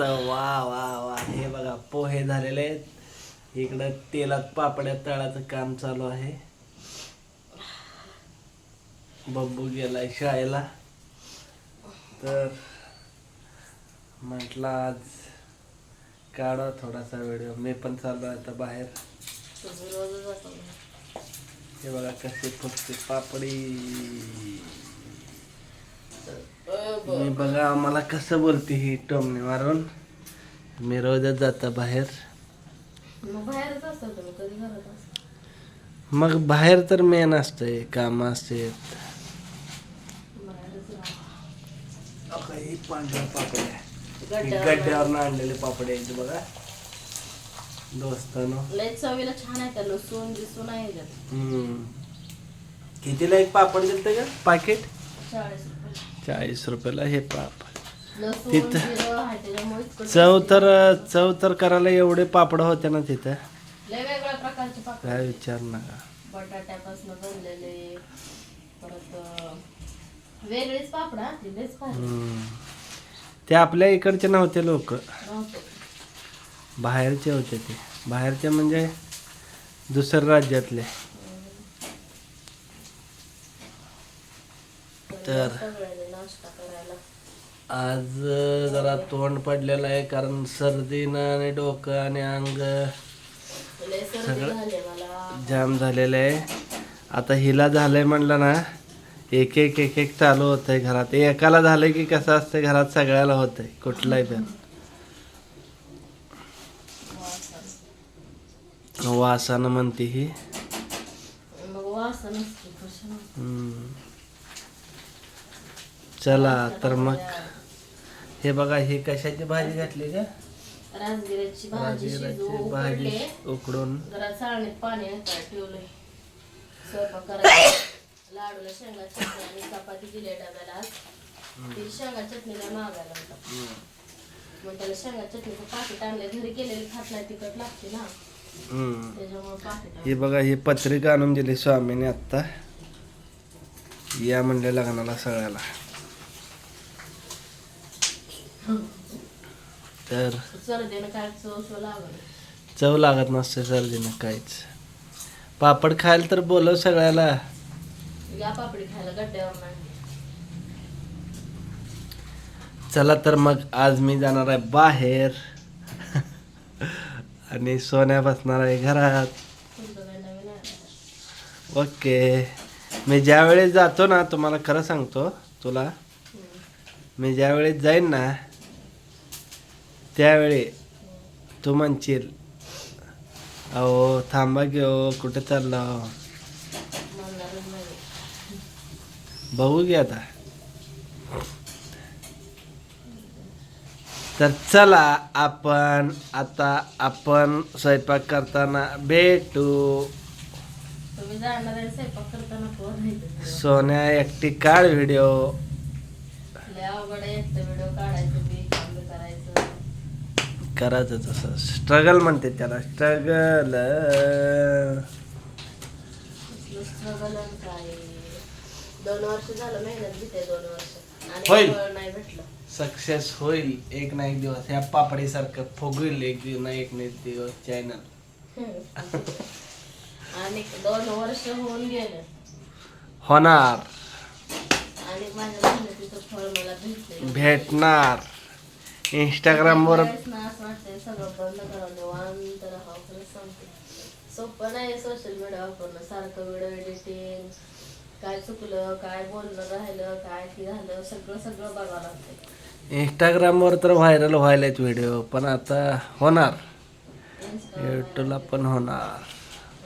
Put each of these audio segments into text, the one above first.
मस्त वा वा वा. हे बघा पोहे झालेले आहेत. इकडं तेलात पापड्या तळाचं काम चालू आहे. बब्बू गेलाय शाळेला. तर म्हटलं आज काढा थोडासा व्हिडिओ. मी पण चाललो आहे आता बाहेर. हे बघा कसे फुटते पापडी. मी बघा मला कसं बोलते ही टोमणे मारून. मी रोजच जाता बाहेर. मग बाहेर तर मेन असतंय काम असते. पांढऱ्या पापड्या गड्ड्यावर आणलेले पापडे आहेत बघा. दोस्तानो. लय चवीला छान आहे त्या लसूण बिसून आहे. कितीला एक पापड दिलते का पाकिट? चाळीस चाळीस रुपयाला हे पापड. तिथं- चव. तर चव तर करायला एवढे पापड होते ना तिथं. काय विचार नका बटाट्यापासून बनलेले परत अं, वेगळेच पापड ते आपल्या इकडचे नव्हते लोक. बाहेरचे होते ते. बाहेरचे म्हणजे दुसऱ्या राज्यातले. तर आज जरा तोंड पडलेलं आहे कारण सर्दीनं आणि डोकं आणि अंग झाली मला जाम झालेलं आहे. आता हिला झालंय म्हणलं ना एक एक एक एक चालू होतंय घरात. एकाला झालंय की कसं असतंय घरात सगळ्याला होतंय कुठलाही पण. वासानं म्हणते ही. मग वास नसते कशाला हम्म. चला तर मग हे बघा हे कशाची भाजी घातली का भाजी राजगिराची भाजी उकडले. उकडून. जरा चाळणीत पाणी काय ठेवलंय. स्वयंपाक करायला लाडूला शेंगा चटणी आणि चपाती दिली डब्याला आज. ती शेंगा चटणीला मागायला होता. मग त्याला शेंगा चटणीचं पाकिट आणलं घरी केलेली खात नाही तिखट लागते ना. हम्म. त्याच्यामुळे पाकिट हे बघा ही पत्रिका आणून दिली स्वामीने आत्ता. या म्हणले लग्नाला सगळ्याला. तर सर्दीनं काय चव चव लागलं? चव लागत नसते सर्दीनं काहीच. पापड खायला तर बोलव सगळ्याला. या पापडी खायला गड्ड्यावर नाही. चला तर मग आज मी जाणार आहे बाहेर. आणि सोन्या बसणार आहे घरात. तुमचं काही नवीन आहे? ओके. मी ज्यावेळेस जातो ना तुम्हाला खरं सांगतो तुला. मी ज्यावेळेस जाईन ना त्यावेळी तू म्हणशील अहो थांबा घेऊ कुठे चालला? बघू की आता. तर चला आपण आता आपण स्वयंपाक करताना भेटू. सोन्या एकटी काढ व्हिडिओ करायचं तसं. स्ट्रगल म्हणते त्याला. स्ट्रगल स्ट्रगल काय? दोन वर्ष झालं मेहनत घेते दोन वर्ष. आणि होईल. फळ नाही भेटलं. सक्सेस होईल. एक ना एक दिवस. ह्या पापडीसारखं फुगेल एक दिवस ना एक ना एक दिवस चॅनल आणि दोन वर्ष होऊन गेलं. होणार. आणि माझ्या मेहनतीचं फळ मला भेटलं भेटणार. इंस्टाग्रामवर सोपं नाही सोशल मीडिया वापरणं. सारखं व्हिडिओ एडिटिंग काय चुकलं काय बोलणं राहिलं काय की झालं सगळं सगळं बघावं लागतं इंस्टाग्रामवर तर व्हायरल व्हायलात व्हिडिओ पण आता होणार. युट्यूबला पण होणार.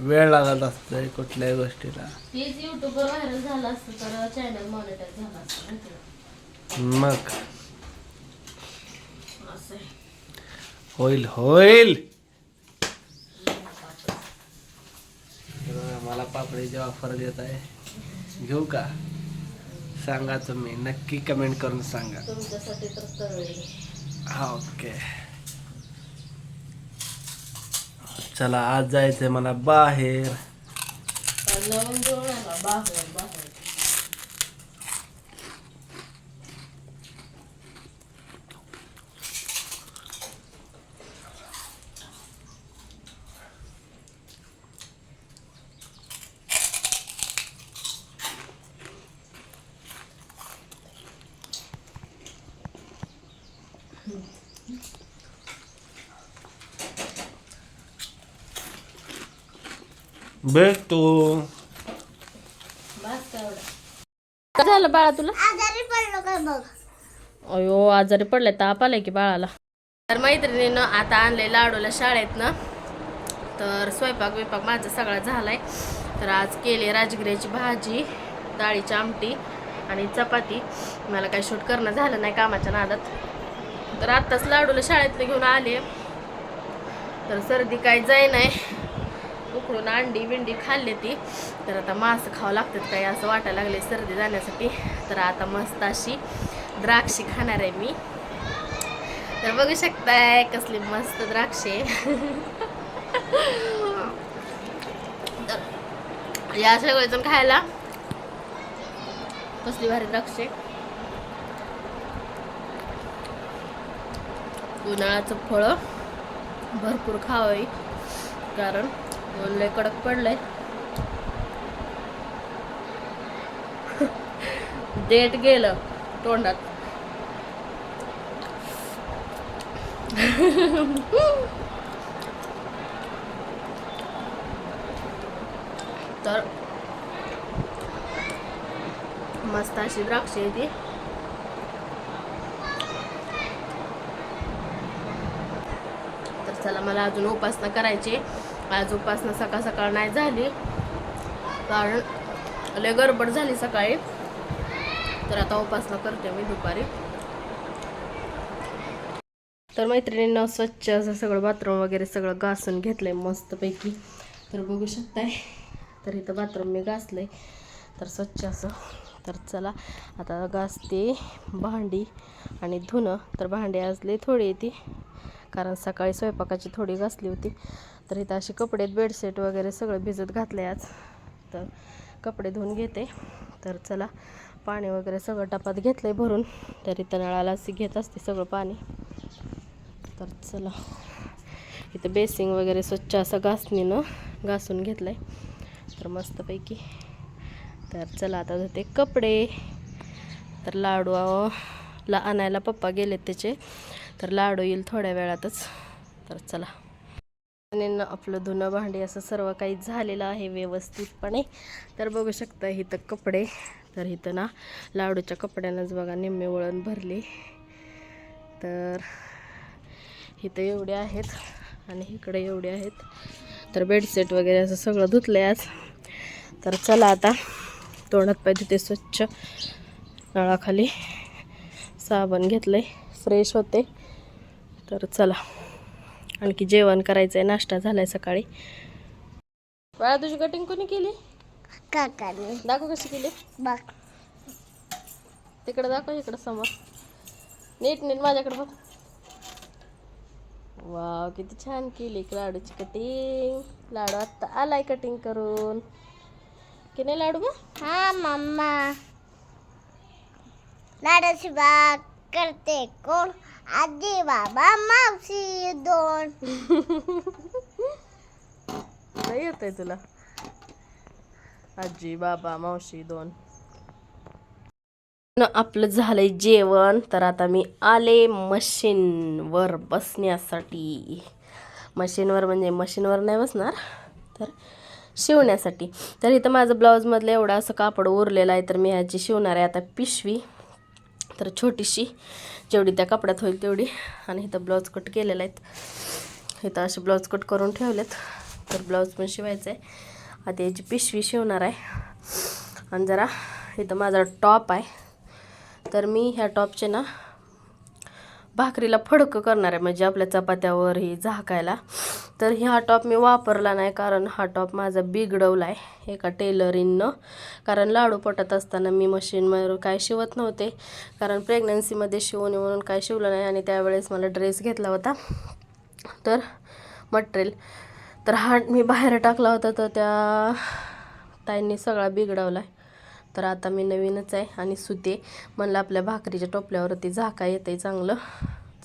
वेळ लागत असतोय कुठल्याही गोष्टीला. तीच युट्यूबवर व्हायरल झालं असतं तर चॅनल मॉनिटाईज झालं असतं? मग? आहे. होईल. होईल मला पापडीची ऑफर देत आहे घेऊ का? सांगा तुम्ही नक्की कमेंट करून सांगा. तुमच्यासाठी तर तळले हा ओके चला आज जायचंय मला बाहेर बाहेर बाहेर भेटतो काय झालं बाळा तुला? आजारी पडलो काय बघ? अयो आजारी पडले ताप आलाय की बाळाला. तर मैत्रिणीनं आता आणले लाडूला शाळेतनं. तर स्वयंपाक बिपाक माझा सगळा झालाय. तर आज केली राजगिऱ्याची भाजी डाळीची आमटी आणि चपाती. मला काही शूट करणं झालं नाही कामाच्या नादात. तर आत्ताच लाडूला शाळेतनं घेऊन आले. तर सर्दी काही जाई नाही. उकडून अंडी बिंडी खाल्ली ती. तर आता मांस खावं लागतात काही असं वाटायला लागले सर्दी जाण्यासाठी. तर आता मस्त अशी द्राक्षी खाणार आहे मी. तर बघू शकताय कसली मस्त द्राक्षे. तर या सगळेजण खायला. कसली भारी द्राक्षे. उन्हाळ्याचं फळं भरपूर खावावी कारण लय कडक पडलंय. डेट गेलं तोंडात. तर मस्त अशी द्राक्ष येते ती तर चला मला अजून उपासना करायची आज उपासना सकाळ सकाळ नाही झाली. कारण लय गडबड झाली सकाळी. तर आता उपासना करते मी दुपारी. तर मैत्रिणींना स्वच्छ असं सगळं बाथरूम वगैरे सगळं घासून घेतलंय मस्तपैकी. तर बघू शकताय. तर इथं बाथरूम मी घासलंय. तर स्वच्छ असं. तर चला आता घासते भांडी आणि धुणं. तर भांडी आजले थोडी येते कारण सकाळी स्वयंपाकाची थोडी घासली होती. तर इथं असे कपडे बेडशीट वगैरे सगळं भिजत घातले आज. तर कपडे धुवून घेते. तर चला पाणी वगैरे सगळं टपात घेतलं आहे भरून. तर इथं नळाला घेत असते सगळं पाणी. तर चला इथं बेसिंग वगैरे स्वच्छ असं घासणीनं घासून घेतलं आहे तर मस्तपैकी. तर चला आता धुते कपडे. तर लाडू ला आणायला पप्पा गेलेत त्याचे. तर लाडू येईल थोड्या वेळातच. तर चला. आणि आपलं धुणं भांडी असं सर्व काही झालेलं आहे व्यवस्थितपणे. तर बघू शकता इथं कपडे. तर इथं ना लाडूच्या कपड्यानंच बघा निम्मे वळण भरले. तर इथं एवढे आहेत आणि इकडे एवढे आहेत. तर बेडशीट वगैरे असं सगळं धुतलं आहे आज. तर चला आता तोंडात पाहिजे ते स्वच्छ नळाखाली साबण घेतलं आहे फ्रेश होते. तर चला. आणखी जेवण करायचं आहे नाश्ता झालाय सकाळी. बाळा तुझी कटिंग कोणी केली? काकाने. दाखव कशी केली. बघ. तिकडे दाखव इकडं समोर. नीट नीट माझ्याकडे बघ. वाव किती छान केली लाडूची कटिंग लाडू आत्ता आलाय कटिंग करून. की नाही लाडू बा हा मम्मा. लाडाची बाग करते. कोण? आजी बाबा मावशी दोन. नाही येत आहे तुला? आजी बाबा मावशी दोन. आपलं झालंय जेवण तर आता मी आले मशीनवर बसण्यासाठी. मशीनवर म्हणजे मशीनवर नाही बसणार तर शिवण्यासाठी. तर इथं माझं ब्लाऊजमधलं एवढा असं कापड उरलेलं आहे तर मी ह्याची शिवणार आहे आता पिशवी. तर छोटीशी जेवढी त्या कपड्यात होईल तेवढी. आणि इथं ब्लाऊज कट केलेला आहेत. इथं असे ब्लाऊज कट करून ठेवलेत. तर ब्लाऊज पण शिवायचं आहे आता याची पिशवी शिवणार आहे. आणि जरा इथं माझा टॉप आहे. तर मी ह्या टॉपचे ना भाकरीला फडकं करणार आहे म्हणजे आपल्या चपात्यावर ही झाकायला. तर हा टॉप मी वापरला नाही कारण हा टॉप माझा बिघडवला आहे एका टेलरिंगनं. कारण लाडू पटत असताना मी मशीनवर काय शिवत नव्हते. कारण प्रेग्नन्सीमध्ये शिवून म्हणून काय शिवलं नाही आणि त्यावेळेस मला ड्रेस घेतला होता. तर मटेरियल. तर हा मी बाहेर टाकला होता तर त्या ताईंनी सगळा बिघडवला आहे तर आता मी नवीनच आहे आणि सुते. म्हणलं आपल्या भाकरीच्या टोपल्यावरती झाका येते चांगलं.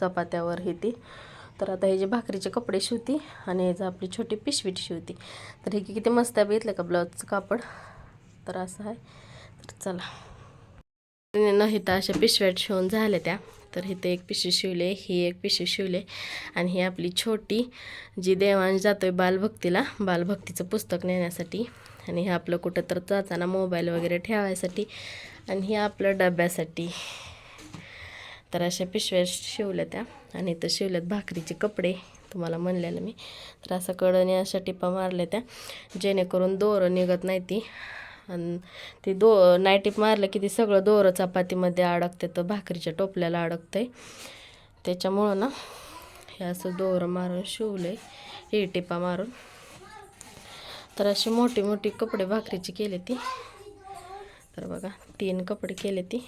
चपात्यावर हे ती. तर आता हे जे भाकरीचे कपडे शिवती आणि ह्याचं आपली छोटी पिशवीट शिवती. तर हे किती मस्त आहे बघितलं का ब्लाऊजचं कापड? तर असं आहे. तर चला. नाही तर अशा पिशव्यात शिवून झाल्या त्या. तर इथं एक पिशवी शिवले ही एक पिशवी शिवले. आणि ही आपली छोटी जी देवांश जातोय बालभक्तीला बालभक्तीचं पुस्तक नेण्यासाठी. आणि हे आपलं कुठं तर जाताना मोबाईल वगैरे ठेवायसाठी आणि हे आपलं डब्यासाठी. तर अशा पिशव्या शिवल्या त्या आणि इथं शिवल्यात भाकरीचे कपडे तुम्हाला म्हणलेलं मी. तर असं कडने अशा टिपा मारल्या त्या जेणेकरून दोरं निघत नाही ती. आणि ती दो नाही मारलं की ती सगळं दोरं चपातीमध्ये अडकते तर भाकरीच्या टोपल्याला अडकते त्याच्यामुळं ना हे असं दोरं मारून शिवलं हे टिपा मारून. तर अशी मोठी मोठी कपडे भाकरीची केले ती. तर बघा तीन कपडे केले ती.